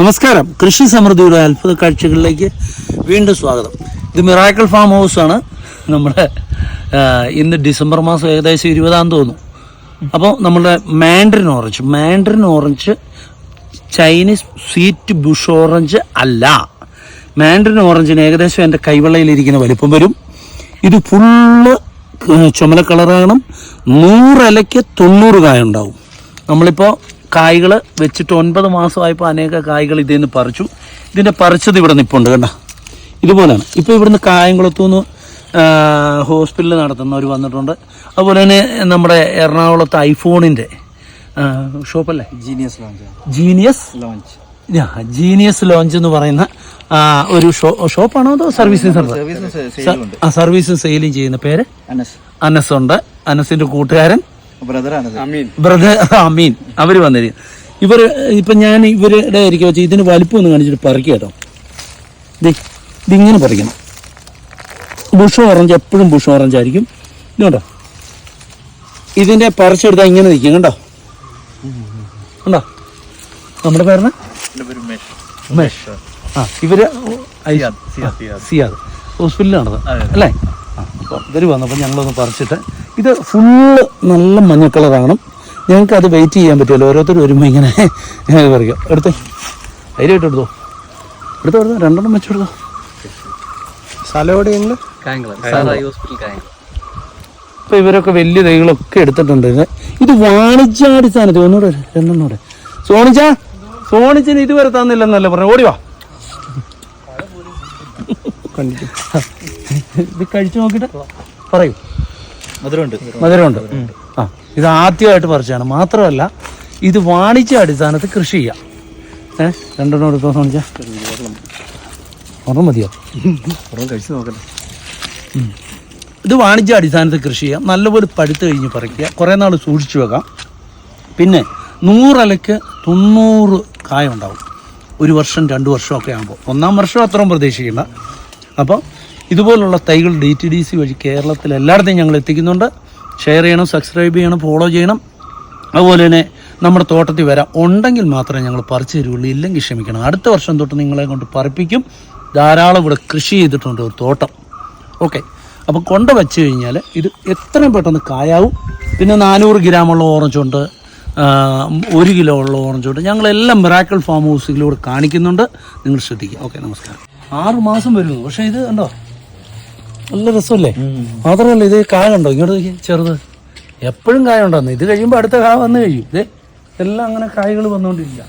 നമസ്കാരം. കൃഷി സമൃദ്ധിയുടെ അത്ഭുത കാഴ്ചകളിലേക്ക് വീണ്ടും സ്വാഗതം. ഇത് മിറാക്കിൾ ഫാം ഹൗസ് ആണ്. നമ്മുടെ ഇന്ന് ഡിസംബർ മാസം ഏകദേശം ഇരുപതാം തോന്നുന്നു അപ്പോൾ നമ്മുടെ mandarin orange. Mandarin orange Chinese sweet bush orange അല്ല. മാൻഡറിൻ ഓറഞ്ചിന് ഏകദേശം എന്റെ കൈവെള്ളയിലിരിക്കുന്ന വലിപ്പം വരും. ഇത് ഫുള്ള് ചുമല കളറാകണം. നൂറിലയ്ക്ക് തൊണ്ണൂറ് കായ ഉണ്ടാവും. നമ്മളിപ്പോൾ കായ്കൾ വെച്ചിട്ട് ഒൻപത് മാസമായപ്പോൾ അനേക കായ്കൾ ഇതിൽ നിന്ന് പറിച്ചു. ഇതിന്റെ പറിച്ചത് ഇവിടെ നിൽപ്പുണ്ട് കണ്ട. ഇതുപോലെയാണ് ഇപ്പോൾ ഇവിടുന്ന് കായംകുളത്തുനിന്ന് ഹോസ്പിറ്റലിൽ നടത്തുന്നവർ വന്നിട്ടുണ്ട്. അതുപോലെ തന്നെ നമ്മുടെ എറണാകുളത്ത് ഐഫോണിന്റെ ഷോപ്പല്ലേ? Genius lounge genius lounge genius lounge എന്ന് പറയുന്ന ഒരു ഷോ ഷോപ്പാണോ അതോ സർവീസിംഗ് സെന്റർ സർവീസ് സർവീസും സെയിലും ചെയ്യുന്ന പേര്? അനസ്. അനസ് ഉണ്ട് അനസിന്റെ കൂട്ടുകാരൻ. ബ്രദർ അമീൻ. അവർ വന്നിരിക്കും ഇവർ ഇപ്പൊ ഞാൻ ഇവരുടെ ആയിരിക്കും വെച്ചാൽ ഇതിന് വലിപ്പം ഒന്ന് കാണിച്ചിട്ട് പറിക്കുക കേട്ടോ. ദേ, ഇതിങ്ങനെ പറിക്കണം. ബുഷ് ഓറഞ്ച് എപ്പോഴും ബുഷ് ഓറഞ്ച് ആയിരിക്കും. ഇതുണ്ടോ ഇതിന്റെ പറിച്ചെടുത്താൽ ഇങ്ങനെ നിൽക്കും കണ്ടോ? ഉണ്ടോ നമ്മുടെ പേരണ ആ ഇവർ സിയാദ് ഹോസ്പിറ്റലിലാണത്. അല്ലേ? അപ്പോൾ ഇവർ വന്നപ്പോൾ ഞങ്ങളൊന്ന് പറിച്ചിട്ട് ഇത് ഫുള്ള് നല്ല മഞ്ഞ കളറാണ് ഞങ്ങൾക്ക് അത് വെയിറ്റ് ചെയ്യാൻ പറ്റുമല്ലോ ഓരോരുത്തർ വരുമ്പോൾ ഇങ്ങനെ പറിക്കാം എടുത്തേ. ധൈര്യമായിട്ട് എടുത്തോ. എടുത്തോ എടുത്തോ. രണ്ടെണ്ണം വെച്ചെടുത്തോ. സ്ഥലം എവിടെയെങ്കിലും ഇപ്പോൾ ഇവരൊക്കെ വലിയ തൈകളൊക്കെ എടുത്തിട്ടുണ്ട് ഇത് വാണിജ്യാടിസ്ഥാനത്തിൽ വാണിജ്യാടിസ്ഥാനത്ത് ഒന്നുകൂടെ രണ്ടെണ്ണം കൂടെ. സോണിച്ച? സോണിച്ചിന് ഇതുവരെ തന്നില്ലെന്നല്ല പറഞ്ഞു. ഓടിവാ ഇത് കഴിച്ചു നോക്കിയിട്ട് പറയൂ. മധുരമുണ്ട്. മധുരമുണ്ട്. ആ ഇത് ആദ്യമായിട്ട് പറിച്ചാണ് മാത്രമല്ല ഇത് വാണിജ്യ അടിസ്ഥാനത്ത് കൃഷി ചെയ്യാം. ഏ രണ്ടെണ്ണം എടുത്തോ സോണിച്ച ഒരെണ്ണം മതിയോ? കഴിച്ചു നോക്കട്ടെ. ഇത് വാണിജ്യ അടിസ്ഥാനത്തിൽ കൃഷി ചെയ്യാം. നല്ലപോലെ പഴുത്ത് കഴിഞ്ഞ് പറിക്കുക. കുറേ നാൾ സൂക്ഷിച്ചു വെക്കാം. പിന്നെ നൂറലയ്ക്ക് തൊണ്ണൂറ് കായ ഉണ്ടാവും. ഒരു വർഷം രണ്ട് വർഷമൊക്കെ ആകുമ്പോൾ. ഒന്നാം വർഷം അത്രയും പ്രതീക്ഷിക്കേണ്ട. അപ്പോൾ ഇതുപോലുള്ള തൈകൾ ഡി ടി ഡി സി വഴി കേരളത്തിൽ എല്ലായിടത്തും ഞങ്ങൾ എത്തിക്കുന്നുണ്ട്. ഷെയർ ചെയ്യണം സബ്സ്ക്രൈബ് ചെയ്യണം ഫോളോ ചെയ്യണം. അതുപോലെ തന്നെ നമ്മുടെ തോട്ടത്തിൽ വരാം. ഉണ്ടെങ്കിൽ മാത്രമേ ഞങ്ങൾ പറിച്ചു തരുള്ളൂ ഇല്ലെങ്കിൽ ക്ഷമിക്കണം. അടുത്ത വർഷം തൊട്ട് നിങ്ങളെ കൊണ്ട് പറിപ്പിക്കും. ധാരാളം ഇവിടെ കൃഷി ചെയ്തിട്ടുണ്ട് ഒരു തോട്ടം. ഓക്കെ അപ്പോൾ കൊണ്ട് വെച്ച് കഴിഞ്ഞാൽ ഇത് എത്രയും പെട്ടെന്ന് കായാവും. പിന്നെ നാനൂറ് ഗ്രാമുള്ള ഓറഞ്ചുണ്ട് ഉണ്ട്. ഒരു കിലോ ഉള്ള ഓറഞ്ചുണ്ട് ഞങ്ങളെല്ലാം മിറാക്കിൾ ഫാം ഹൗസിലൂടെ കാണിക്കുന്നുണ്ട്. നിങ്ങൾ ശ്രദ്ധിക്കുക. ഓക്കെ നമസ്കാരം. ആറ് മാസം വരുന്നു. പക്ഷേ ഇത് കണ്ടോ? നല്ല രസമല്ലേ? മാത്രമല്ല ഇത് കായ കണ്ടോ? ഇങ്ങോട്ട് നോക്കി ചെറുത്. എപ്പോഴും കായ ഉണ്ടാകുന്നു ഇത് കഴിയുമ്പോൾ അടുത്ത കായ വന്നു കഴിയും. ഇതേ എല്ലാം അങ്ങനെ കായകൾ വന്നുകൊണ്ടിരിക്കുക